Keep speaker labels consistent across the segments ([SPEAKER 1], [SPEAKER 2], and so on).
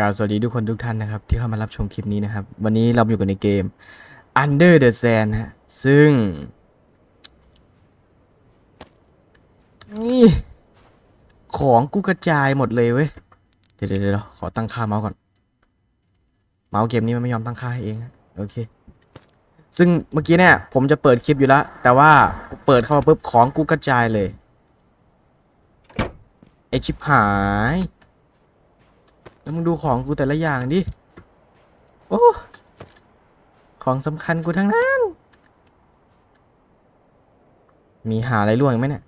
[SPEAKER 1] กาบสวัสดีทุกคนทุกท่านนะครับ ที่เข้ามารับชมคลิปนี้นะครับ วันนี้เราอยู่กันในเกม Under the Sand ฮะซึ่ง นี่ ของกูกระจายหมดเลยเว้ยเดี๋ยวเดี๋ยวเดี๋ยวขอตั้งค่าเมาส์ก่อน เมาส์เกมนี้มันไม่ยอมตั้งค่าให้เอง โอเค ซึ่งเมื่อกี้เนี่ย ผมจะเปิดคลิปอยู่แล้ว แต่ว่าเปิดเข้ามาปุ๊บของกูกระจายเลยไอชิบหาย แล้วมึงดูของกูแต่ละอย่างดิ โอ้ ของสำคัญกูทั้งนั้น มีหาอะไรร่วงไหมเนี่ย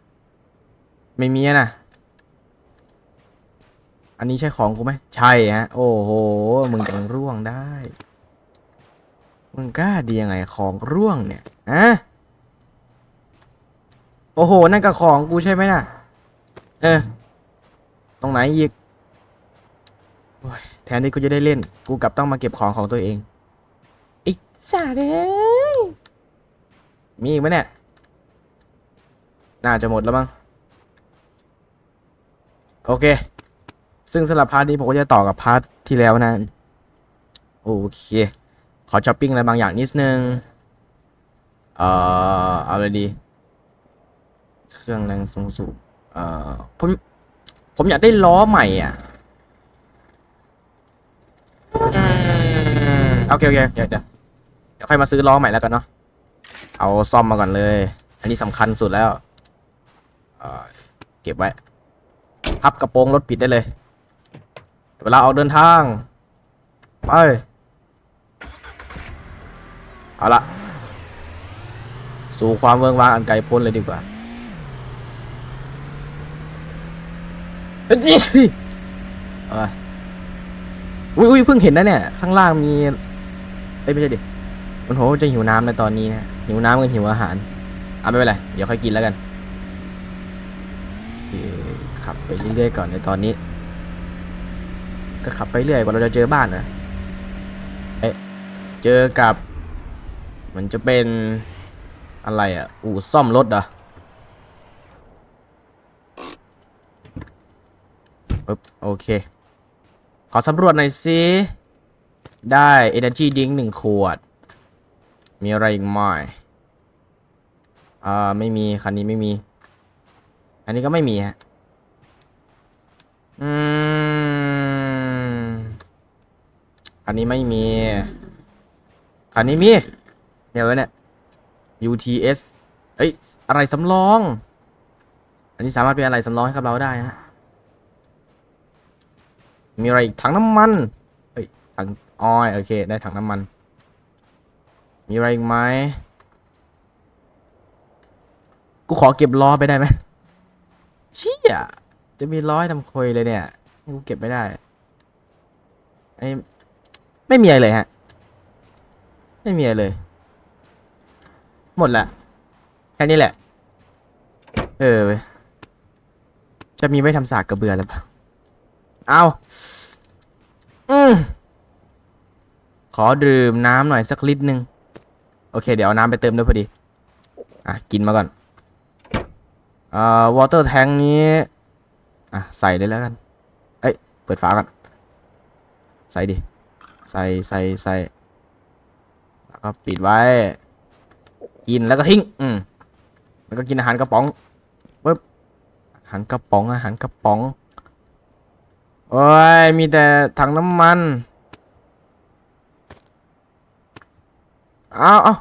[SPEAKER 1] ไม่มีนะอันนี้ใช่ของกูไหม ใช่ฮะ โอ้โห มึงยังร่วงได้ มึงกล้าดียังไงของร่วงเนี่ยอะโอ้โห นั่นก็ของกูใช่ไหมน่ะ เออ ตรงไหนอีก แทนที่กูจะได้เล่น กูกลับต้องมาเก็บของของตัวเองอ้จ่าเลยมีอีกไหมเนี่ย น่าจะหมดแล้วมั้ง โอเค ซึ่งสำหรับพาร์ทนี้ผมก็จะต่อกับพาร์ทที่แล้วนะ โอเค ขอช้อปปิ้งอะไรบางอย่างนิดนึง เอ่อ เอาเลยดี เครื่องแรงสูงสูงเอ่อ ผม ผมอยากได้ล้อใหม่อะ โอเคโอเคเดี๋ยวเดี๋ยวเดี๋ยวค่อยมาซื้อล้อใหม่แล้วกันเนาะเอาซ่อมมาก่อนเลย อันนี้สำคัญสุดแล้วเเก็บไว้พับกระโปรงรถปิดได้เลย เวลาออกเดินทางไปเอาละสู่ความเวิงวางอันไกลพ้นเลยดีกว่าเฮ้ยจีเอุ้ยอุ้ยเพิ่งเห็นนะเนี่ย ข้างล่างมี เอ้ยไม่ใช่ดิ มันโหจะหิวน้ำในตอนนี้นะหิวน้ำกับหิวอาหารเอาไม่เป็นไร เดี๋ยวค่อยกินแล้วกันขับไปเรื่อยๆก่อนในตอนนี้ ก็ขับไปเรื่อยกว่าเราจะเจอบ้านนะเอ๊ะเจอกับ มันจะเป็นอะไรอะ อู่ซ่อมรถเหรอปึ๊บโอเค ขอสำรวจหน่อยสิ ได้ Energy Drink หนึ่งขวด มีอะไรอีกไหมอ่าไม่มี คันนี้ไม่มี อันนี้ก็ไม่มีฮะ อืมคันนี้ไม่มี คันนี้มี เดี๋ยวเนี่ย UTS เอ้ย อะไรสำรอง อันนี้สามารถเป็นอะไรสำรองให้กับเราได้ฮะ มีอะไรอีกถังน้ำมันเฮ้ยถังออยโอเค ได้ถังน้ำมัน มีอะไรอีกไหมกูขอเก็บล้อไปได้ไหมเชี่ยจะมีล้อทำควยเลยเนี่ยกูเก็บไม่ได้ไอ้ไม่มีอะไรเลยฮะ ไม่มีอะไรเลย หมดละแค่นี้แหละ เออจะมีไว้ทำสากกระเบือหรือเปล่า เอาอืมขอดื่มน้ำหน่อยสักลิตรหนึ่งโอเค เดี๋ยวเอาน้ำไปเติมด้วยพอดี อะ กินมาก่อน เอ่อวอเตอร์แทงนี้ อะ ใส่เลยแล้วกัน เอ้ย เปิดฝาก่อน ใส่ดิ ใส่ใส่ใส่แล้วก็ปิดไว้ กินแล้วก็ทิ้ง อืมแล้วก็กินอาหารกระป๋องปึ๊บอาหารกระป๋องอาหารกระป๋อง โอ้ย มีแต่ถังน้ำมัน เอาเอา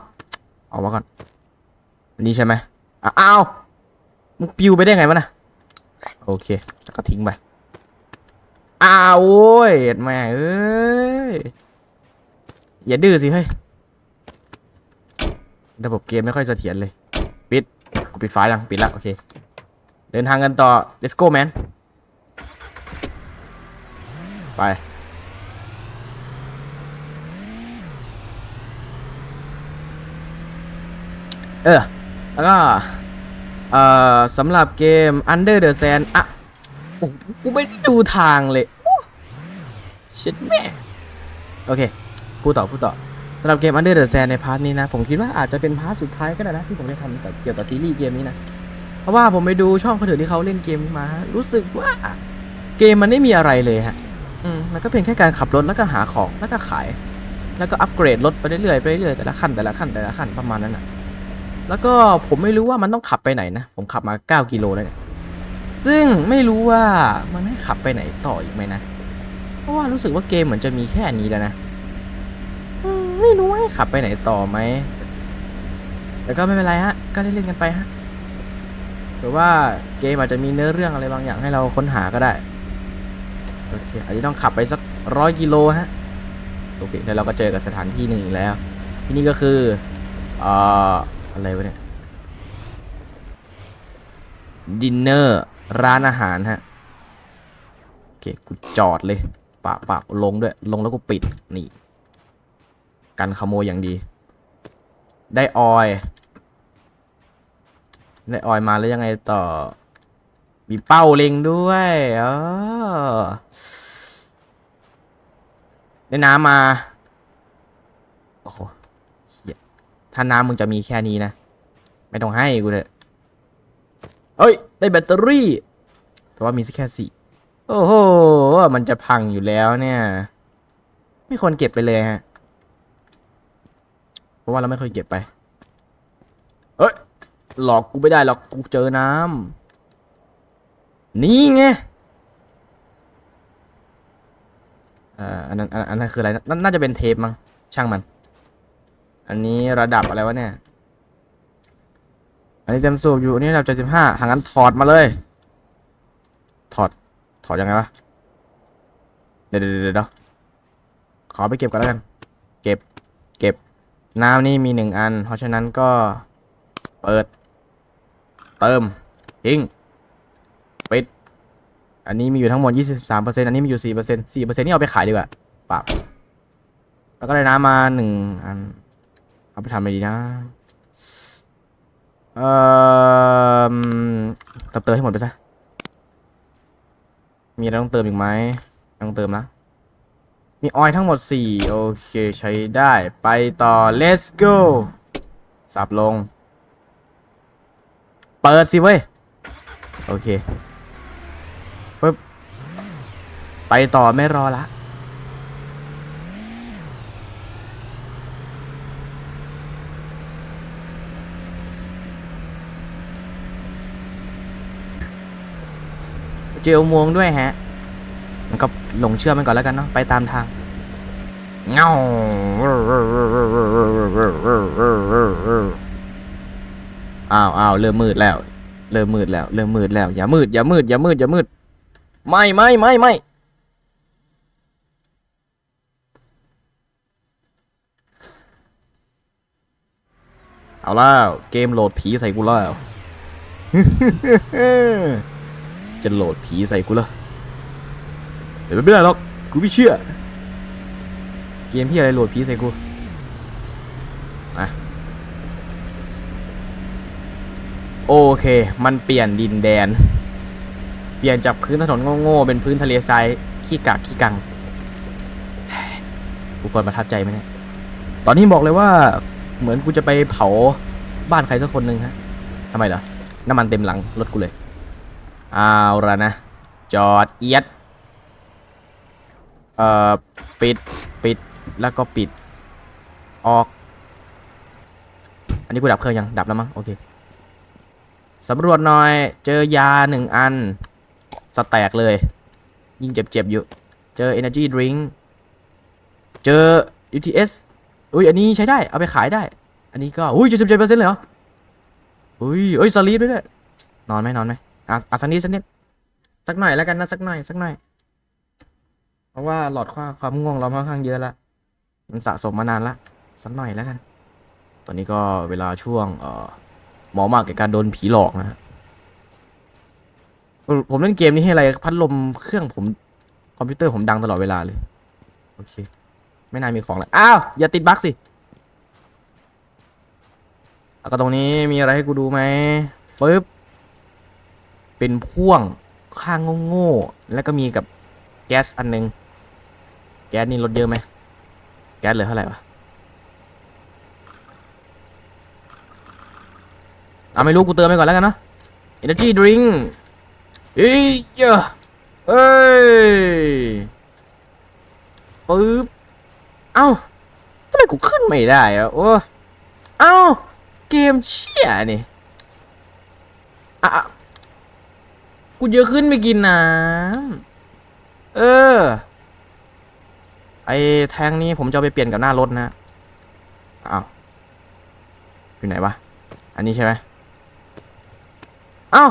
[SPEAKER 1] เอามาก่อนนนี้ใช่ไหมอ้าอ้าวมึงปิวไปได้ไงวะนะโอเค แล้วก็ทิ้งไปอ้าวโอ้ยแม่เอ้ย อย่าดื้อสิเฮ้ย ระบบเกมไม่ค่อยเสถียรเลย ปิด กูปิดฟ้ายัง ปิดละโอเค เดินทางกันต่อ let's go man ไปเออ แล้วก็เอ่อสำหรับเกม Under the Sand อะโอ้กูไม่ได้ดูทางเลยชิดแม่ โอเค พูดต่อ พูดต่อสำหรับเกม Under the Sand ในพาร์ทนี้นะ ผมคิดว่าอาจจะเป็นพาร์ทสุดท้ายก็ได้นะ ที่ผมจะทำเกี่ยวกับซีรีส์เกมนี้นะ เพราะว่าผมไปดูช่องคนอื่นที่เขาเล่นเกมมา รู้สึกว่าเกมมันไม่มีอะไรเลยฮะ อืมมันก็เป็นแค่การขับรถแล้วก็หาของแล้วก็ขาย แล้วก็อัปเกรดรถไปเรื่อยๆไปเรื่อยๆแต่ละขั้นแต่ละขั้นแต่ละขั้นประมาณนั้นอะ แล้วก็ผมไม่รู้ว่ามันต้องขับไปไหนนะ ผมขับมา 9 กิโลแล้วเนี่ยซึ่งไม่รู้ว่ามันให้ขับไปไหนต่ออีกไหมนะ เพราะว่ารู้สึกว่าเกมเหมือนจะมีแค่นี้แล้วนะไม่รู้ว่าให้ขับไปไหนต่อไหมแต่ก็ไม่เป็นไรฮะ ก็เล่นๆกันไปฮะหรือว่าเกมอาจจะมีเนื้อเรื่องอะไรบางอย่างให้เราค้นหาก็ได้ โอเคอาจจะต้องขับไปสักร้อยกิโลฮะโอเคแล้วเราก็เจอกับสถานที่หนึ่งแล้ว ที่นี่ก็คือเอ่ออะไรวะเนี่ยดินเนอร์ร้านอาหารฮะโอเคกูจอดเลยปะปะลงด้วยลงแล้วกูปิดนี่กันขโมยอย่างดี ได้ออย ได้ออยมาแล้วยังไงต่อ มีเป้าเล็งด้วยอ๋อได้น้ำมา โอ้โหเหี้ยถ้าน้ำมึงจะมีแค่นี้นะ ไม่ต้องให้กูเลยเอ้ย ได้แบตเตอรี่ แต่ว่ามีสักแค่สี่โอ้โห มันจะพังอยู่แล้วเนี่ย ไม่ควรเก็บไปเลยฮะ เพราะว่าเราไม่เคยเก็บไปเฮ้ย หลอกกูไม่ได้หรอก กูเจอน้ำ นี่ไงอ่าอันนั้นอันนั้นคืออะไรน,น,น่าจะเป็นเทปมั้งช่างมัน อันนี้ระดับอะไรวะเนี่ย อันนี้เต็มสูบอยู่อันนี้ระดับเจ็ดสิบห้าหางั้นถอดมาเลย ถอดถอดยังไงวะเดี๋ยวเดี๋ยวเดี๋ยวเดี๋ยวขอไปเก็บก่อนแล้วกัน เก็บ เก็บ น้ำนี่มีหนึ่งอัน เพราะฉะนั้นก็ เปิด เติมทิ้ง อันนี้มีอยู่ทั้งหมด 23%อันนี้มีอยู่ 4% 4%นี่เอาไปขายดีกว่าปรับแล้วก็ได้น้ำมาหนึ่งอัน เอาไปทำอะไรดีนะเอ่อเติมเติมให้หมดไปซะ มีอะไรต้องเติมอีกไหมต้องเติมนะมีออยทั้งหมด 4 โอเคใช้ได้ไปต่อ let's go สับลง เปิดสิเว้ย โอเคปึ๊บ ไปต่อไม่รอละเจออุโมงค์ด้วยฮะ มันก็หลงเชื่อมันก่อนแล้วกันเนาะ ไปตามทาง เงาอ้าวอ้าวเริ่มมืดแล้ว เริ่มมืดแล้ว เริ่มมืดแล้ว อย่ามืด อย่ามืด อย่ามืด อย่ามืด ไม่ไม่ไม่ไม่ เอาแล้วเกมโหลดผีใส่กูแล้วจะโหลดผีใส่กูเหรอเดี๋ยวไม่ได้หรอกกูไม่เชื่อ เกมพี่อะไรโหลดผีใส่กูอะโอเค มันเปลี่ยนดินแดน เปลี่ยนจากพื้นถนนโง่ๆเป็นพื้นทะเลทรายขี้กากขี้กังทุกคนประทับใจไหมเนี่ย ตอนนี้บอกเลยว่า เหมือนกูจะไปเผาบ้านใครสักคนหนึ่งฮะทำไมเหรอ น้ำมันเต็มหลังรถกูเลย เอาละนะ จอดเอียด เอ่อ ปิด ปิด แล้วก็ปิด ออก อันนี้กูดับเครื่องยัง ดับแล้วมั้ง โอเค สำรวจหน่อย เจอยาหนึ่งอัน สแตกเลย ยิ่งเจ็บๆอยู่ เจอ energy drink เจอ UTS อุ้ยอันนี้ใช้ได้เอาไปขายได้ อันนี้ก็อุ้ย77%เลยเหรออุ้ยเอ้ยสลีปด้วยเนี่ยนอนไหมนอนไหมอะอะสักนิดสักนิดสักหน่อยแล้วกันนะสักหน่อยสักหน่อย เพราะว่าหลอดความความง่วงเราค่อนข้างเยอะละมันสะสมมานานละสักหน่อยแล้วกัน ตอนนี้ก็เวลาช่วงเอ่อหมอมากกับการโดนผีหลอกนะฮะผมเล่นเกมนี้ให้อะไรพัดลมเครื่องผมคอมพิวเตอร์ผมดังตลอดเวลาเลย โอเค ไม่น่ามีของแล้วอ้าว อย่าติดบั๊กสิแล้วก็ตรงนี้มีอะไรให้กูดูไหมปึ๊บ เป็นพ่วงข้างโง่ๆแล้วก็มีกับแก๊สอันนึง แก๊สนี่ลดเยอะไหม แก๊สเหลือเท่าไหร่วะเอาไม่รู้กูเติมไปก่อนแล้วกันเนาะ Energy Drink เอ้ยเยอะเอ้ยปึ๊บ เอ้าทำไมกูขึ้นไม่ได้อะโอ้เอ้าเกมเชี่ยนี่อะกูจะขึ้นไปกินน้ำเออ ไอแทงนี้ผมจะไปเปลี่ยนกับหน้ารถนะอ้าวอยู่ไหนวะ อันนี้ใช่ไหมเอ้า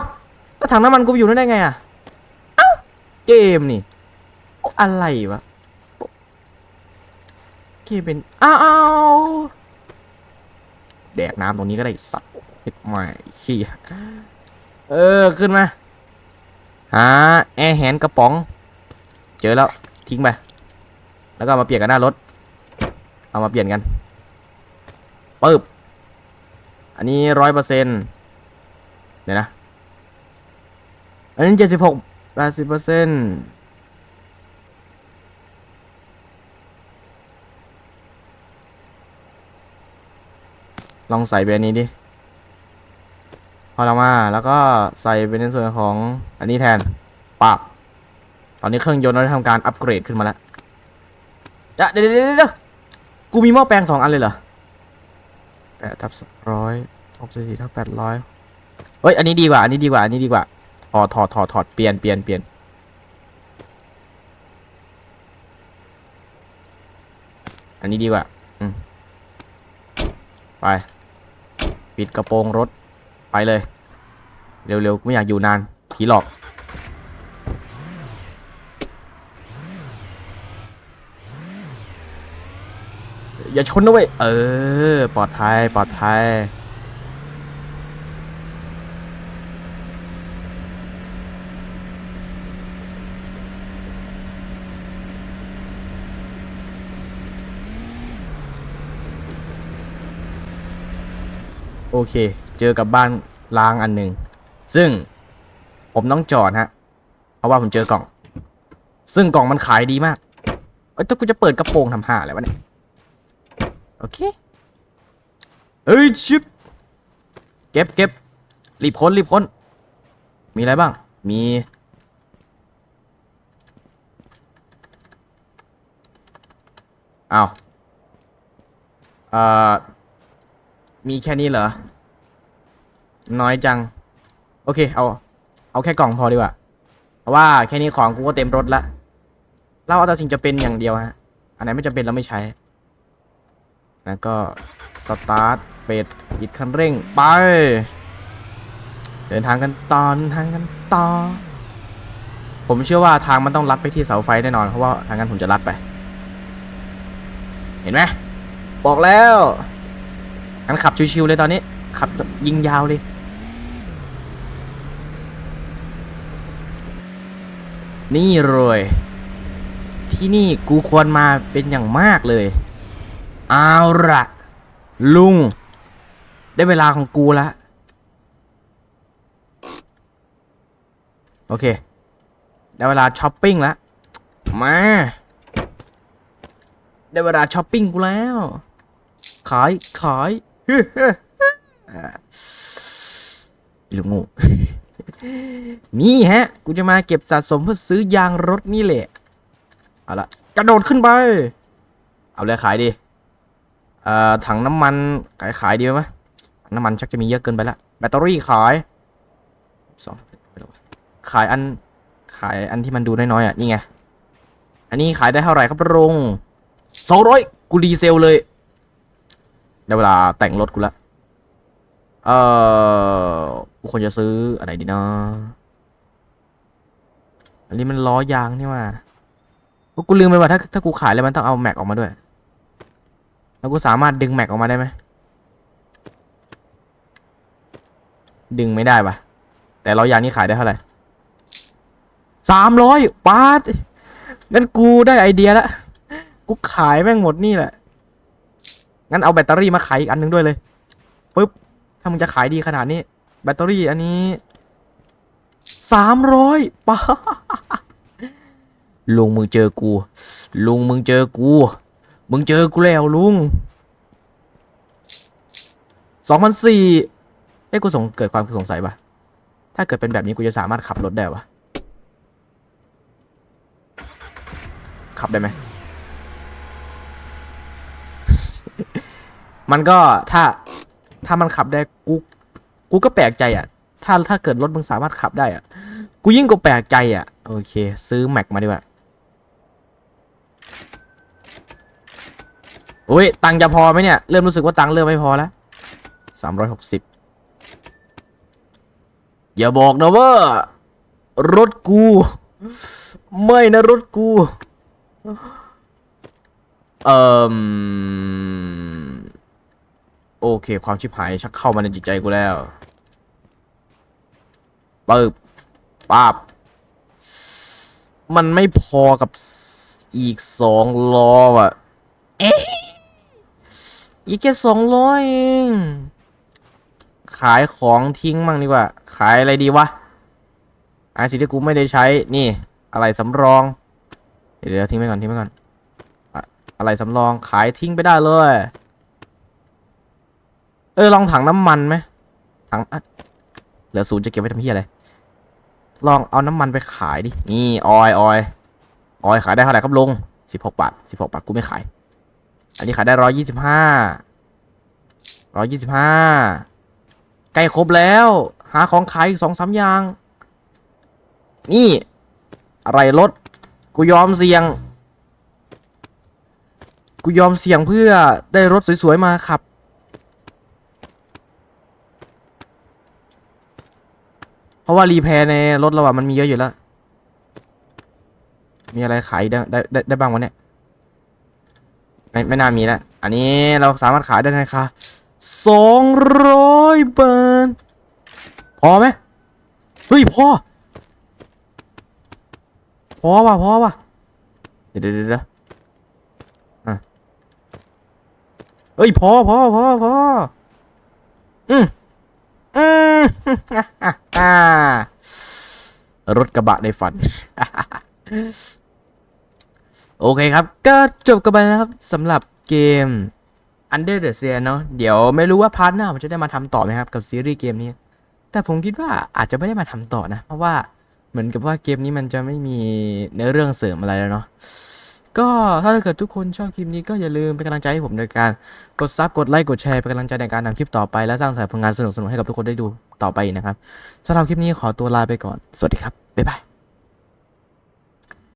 [SPEAKER 1] แล้วถังน้ำมันกูอยู่นั่นได้ไงอะ เอ้า เกมนี่ อะไรวะ เกมเป็น อ้าวแดกน้ำตรงนี้ก็ได้สัตว์เห็ดใหม่ขี้เออ ขึ้นมา หา แอร์แหนกระป๋อง เจอแล้ว ทิ้งไป แล้วก็มาเปลี่ยนกันหน้ารถ เอามาเปลี่ยนกันปึ๊บ อันนี้ร้อยเปอร์เซ็นต์เดี๋ยวนะ อันนี้เจ็ดสิบหกแปดสิบเปอร์เซ็นต์ ลองใส่ไปอันนี้ดิพอเรามาแล้วก็ใส่เป็นในส่วนของอันนี้แทนปากตอนนี้เครื่องยนต์เราได้ทำการอัปเกรดขึ้นมาแล้วจะเดี๋ยวเดี๋ยวเกูมีหม้อแปลงสองอันเลยเหรอแปดทับร้อยหกสิบสี่ทับแปดร้อยเฮ้ย อันนี้ดีกว่า อันนี้ดีกว่า อันนี้ดีกว่า ถอดถอดถอดถอดเปลี่ยนเปลี่ยนเปลี่ยนอันนี้ดีกว่า อืม ไป ปิดกระโปรงรถไปเลย เร็วๆไม่อยากอยู่นานผีหลอก อย่าชนนะเว้ย เออ ปลอดภัย ปลอดภัย โอเค เจอกับบ้านล้างอันหนึ่งซึ่งผมต้องจอดฮะ เพราะว่าผมเจอกล่อง ซึ่งกล่องมันขายดีมาก เอ้ยถ้ากูจะเปิดกระโปรงทำห่าอะไรวะเนี่ย โอเค เอ้ยชิป เก็บเก็บรีบค้นรีบค้น มีอะไรบ้าง มี อ้าวเอ่อ มีแค่นี้เหรอ น้อยจัง โอเค เอา เอาแค่กล่องพอดีกว่าเพราะว่าแค่นี้ของกูก็เต็มรถละเราเอาแต่สิ่งจะเป็นอย่างเดียวฮะ อันไหนไม่จำเป็นเราไม่ใช้ แล้วก็สตาร์ทเป็ดอิดคันเร่ง ไป เดินทางกันต่อเดินทางกันต่อ ผมเชื่อว่าทางมันต้องลัดไปที่เสาไฟแน่นอน เพราะว่าทางนั้นผมจะลัดไป เห็นไหมบอกแล้ว งั้นขับชิวๆเลยตอนนี้ ขับยิงยาวเลยนี่เลยที่นี่กูควรมาเป็นอย่างมากเลย เอาละลุง ได้เวลาของกูละ โอเค ได้เวลาช้อปปิ้งแล้วมา ได้เวลาช้อปปิ้งกูแล้ว ขาย ขาย ลูกงูนี่ฮะ กูจะมาเก็บสะสมเพื่อซื้อยางรถนี่แหละ เอาละกระโดดขึ้นไป เอาเลยขายดีเอ่อถังน้ำมันขายขายดีไหมน้ำมันชักจะมีเยอะเกินไปละ แบตเตอรี่ขายสองขายอัน ขายอันที่มันดูน้อยๆอะ นี่ไง อันนี้ขายได้เท่าไหร่ครับลุงสองร้อยกูรีเซลเลย ได้เวลาแต่งรถกูละเออกูควรจะซื้ออะไรดีเนาะอันนี้มันล้อยางนี่ว่ากูลืมไปว่าถ้าถ้ากูขายแล้วมันต้องเอาแม็กออกมาด้วย แล้วกูสามารถดึงแม็กออกมาได้ไหม ดึงไม่ได้ปะแต่ล้อยางนี่ขายได้เท่าไหร่สามร้อยบาทงั้นกูได้ไอเดียแล้วกูขายแม่งหมดนี่แหละ งั้นเอาแบตเตอรี่มาขายอีกอันหนึงด้วยเลยปุ๊บถ้ามึงจะขายดีขนาดนี้ แบตเตอรี่อันนี้สามร้อยป้าลุงมึงเจอกู ลุงมึงเจอกู มึงเจอกูแล้วลุงสองพันสี่เอ้ยกูสงเกิดความสงสัยปะถ้าเกิดเป็นแบบนี้กูจะสามารถขับรถได้ปะขับได้ไหม มันก็ถ้าถ้ามันขับได้กูกูก็แปลกใจอะ ถ้าถ้าเกิดรถมึงสามารถขับได้อะ กูยิ่งก็แปลกใจอะ โอเค ซื้อแม็กมาดีกว่าโอ้ยตังค์จะพอไหมเนี่ย เริ่มรู้สึกว่าตังค์เริ่มไม่พอแล้วสามร้อยหกสิบอย่าบอกนะว่ารถกู ไม่นะรถกู เอ่อ เค ความชิบหายชักเข้ามาในจิตใจกูแล้วปึ๊บป้าบมันไม่พอกับอีกสองล้ออะ เอ๊ะอีกแค่สองร้อยเอง ขายของทิ้งมั่งดีกว่า ขายอะไรดีวะไอ้สิ่งที่กูไม่ได้ใช้ นี่ อะไรสำรอง เดี๋ยวทิ้งไปก่อนทิ้งไปก่อน อะไรสำรองขายทิ้งไปได้เลย ออลองถังน้ำมันไหมถังอะเหลือศูนย์จะเก็บไว้ทำเพี้ยอะไร ลองเอาน้ำมันไปขายดิ นี่ออยออยออยขายได้เท่าไหร่ครับลุงสิบหกบาทสิบหกบาทกูไม่ขาย อันนี้ขายได้ร้อยยี่สิบห้าร้อยยี่สิบห้าใกล้ครบแล้ว หาของขายอีกสองสามอย่าง นี่ อะไรรถ กูยอมเสี่ยง กูยอมเสี่ยงเพื่อได้รถสวยๆมาขับ เพ ราะว่ารีแพร์ในรถเราอะมันมีเยอะอยู่แล้ว มีอะไรขายได้ได้ได้ได้บ้างวะเนี่ยไม่ไม่น่ามีแล้ว อันนี้เราสามารถขายได้ในราคาสองร้อยบาทพอไหมเฮ้ยพอ พอว่ะพอว่ะเดี๋ยวเดี๋ยวเดี๋ยวอะเฮ้ยพอพอพอพออืมอืม รถกระบะในฝัน โอเคครับ ก็จบกันไปนะครับสำหรับเกม Under the Sea เนาะเดี๋ยวไม่รู้ว่าพาร์ทหน้ามันจะได้มาทำต่อไหมครับ กับซีรีส์เกมนี้ แต่ผมคิดว่าอาจจะไม่ได้มาทำต่อนะ เพราะว่าเหมือนกับว่าเกมนี้มันจะไม่มีเนื้อเรื่องเสริมอะไรแล้วเนาะ ก็ถ้าเกิดทุกคนชอบคลิปนี้ก็อย่าลืมเป็นกำลังใจให้ผมโดยการกดซับกดไลค์กดแชร์เป็นกำลังใจในการทำคลิปต่อไป และสร้างสรรค์ผลงานสนุกๆให้กับทุกคนได้ดูต่อไปนะครับสำหรับคลิปนี้ขอตัวลาไปก่อน สวัสดีครับ บ๊ายบาย